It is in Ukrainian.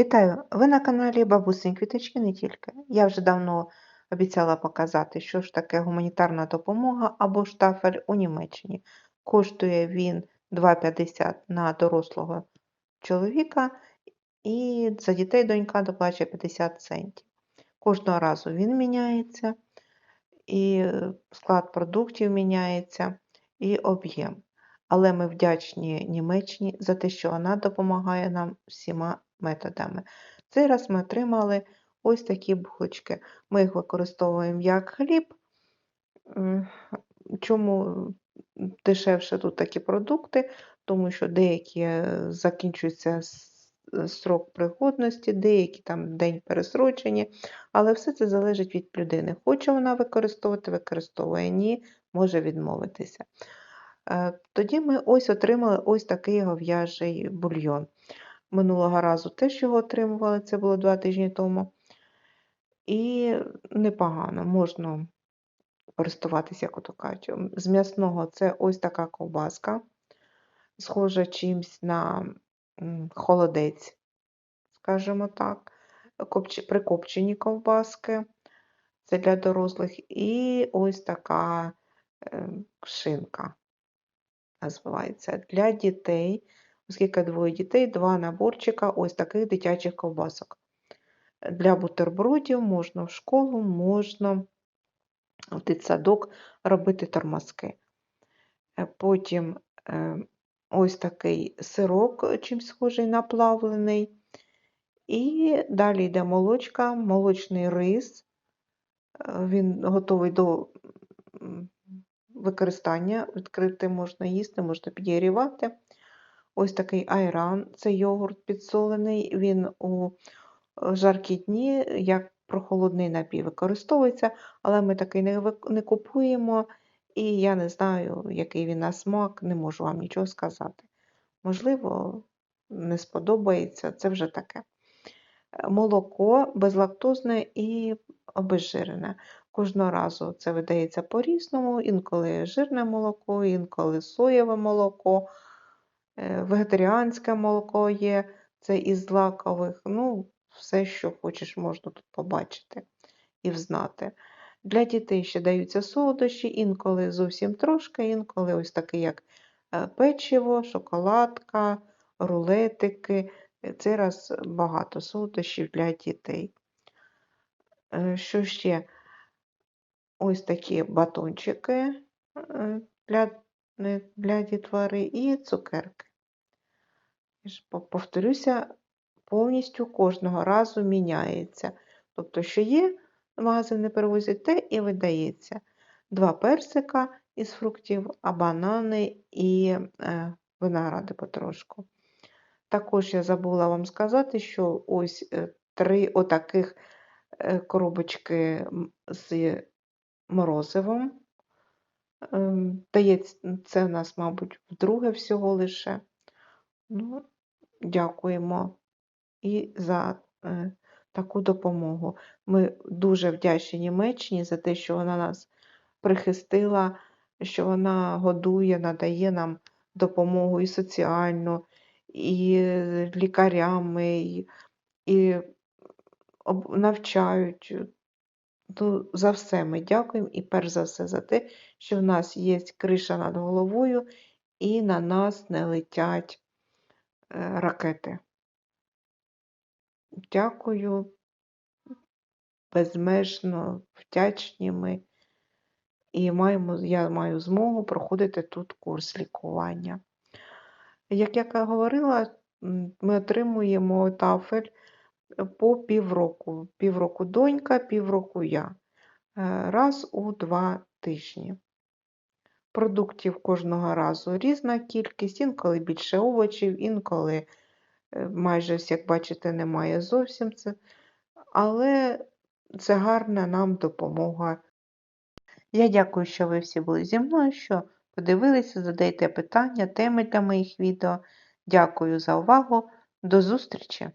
Вітаю! Ви на каналі Бабусин Квіточки не тільки. Я вже давно обіцяла показати, що ж таке гуманітарна допомога або штафель у Німеччині. Коштує він 2,50 на дорослого чоловіка, і за дітей донька доплачує 50 центів. Кожного разу він міняється, і е, склад продуктів міняється, і об'єм. Але ми вдячні Німеччині за те, що вона допомагає нам всіма методами. Цей раз ми отримали ось такі булочки. Ми їх використовуємо як хліб. Чому дешевше тут такі продукти? Тому що деякі е, закінчуються срок пригодності, деякі там день пересрочені, але все це залежить від людини. Хоче вона використовувати, використовує, ні, може відмовитися. Е, Тоді ми ось отримали ось такий гов'яжий бульйон. Минулого разу теж його отримували, це було два тижні тому. І непогано, можна користуватися, як ото. З м'ясного це ось така ковбаска, схожа чимсь на холодець, скажімо так. Прикопчені ковбаски, це для дорослих. І ось така е, шинка називається. Для дітей, оскільки двоє дітей, два наборчика ось таких дитячих ковбасок. Для бутербродів можна в школу, можна в дитсадок робити тормозки. Е, Потім е, ось такий сирок, чим схожий на плавлений. І далі йде молочка, молочний рис. Е, Він готовий до використання. Відкрити можна їсти, можна підігрівати. Ось такий айран, це йогурт підсолений. Він у е, жаркі дні як прохолодний напій використовується, але ми такий не, не купуємо, і я не знаю, який він на смак, не можу вам нічого сказати. Можливо, не сподобається, це вже таке. Е, Молоко безлактозне і обезжирене. Кожного разу це видається по-різному, інколи жирне молоко, інколи соєве молоко, вегетаріанське молоко є, це із злакових. Ну, все, що хочеш, можна тут побачити і взнати. Для дітей ще даються солодощі, інколи зовсім трошки, інколи ось таке, як е, печиво, шоколадка, рулетики. Е, Цей раз багато солодощів для дітей. Е, Що ще? Ось такі батончики е, для, е, для дітвори і цукерки. Повторюся, повністю кожного разу міняється. Тобто, що є, магазини перевозять те і видається. Два персика із фруктів, а банани і е, виногради потрошку. Також я забула вам сказати, що ось е, три отаких е, коробочки з морозивом. Ем, це в нас, мабуть, вдруге всього лише. Ну, дякуємо і за е, таку допомогу. Ми дуже вдячні Німеччині за те, що вона нас прихистила, що вона годує, надає нам допомогу і соціальну, і лікарями, і, і об- навчають. Ну, за все ми дякуємо і перш за все за те, що в нас є криша над головою і на нас не летять ракети. Дякую, безмежно вдячні ми. І маємо, я маю змогу проходити тут курс лікування. Як я говорила, ми отримуємо тафель по півроку. Півроку донька, півроку я. Е, Раз у два тижні. Продуктів кожного разу різна кількість, інколи більше овочів, інколи е, майже, як бачите, немає зовсім це. Але це гарна нам допомога. Я дякую, що ви всі були зі мною, що подивилися, задаєте питання, теми для моїх відео. Дякую за увагу. До зустрічі!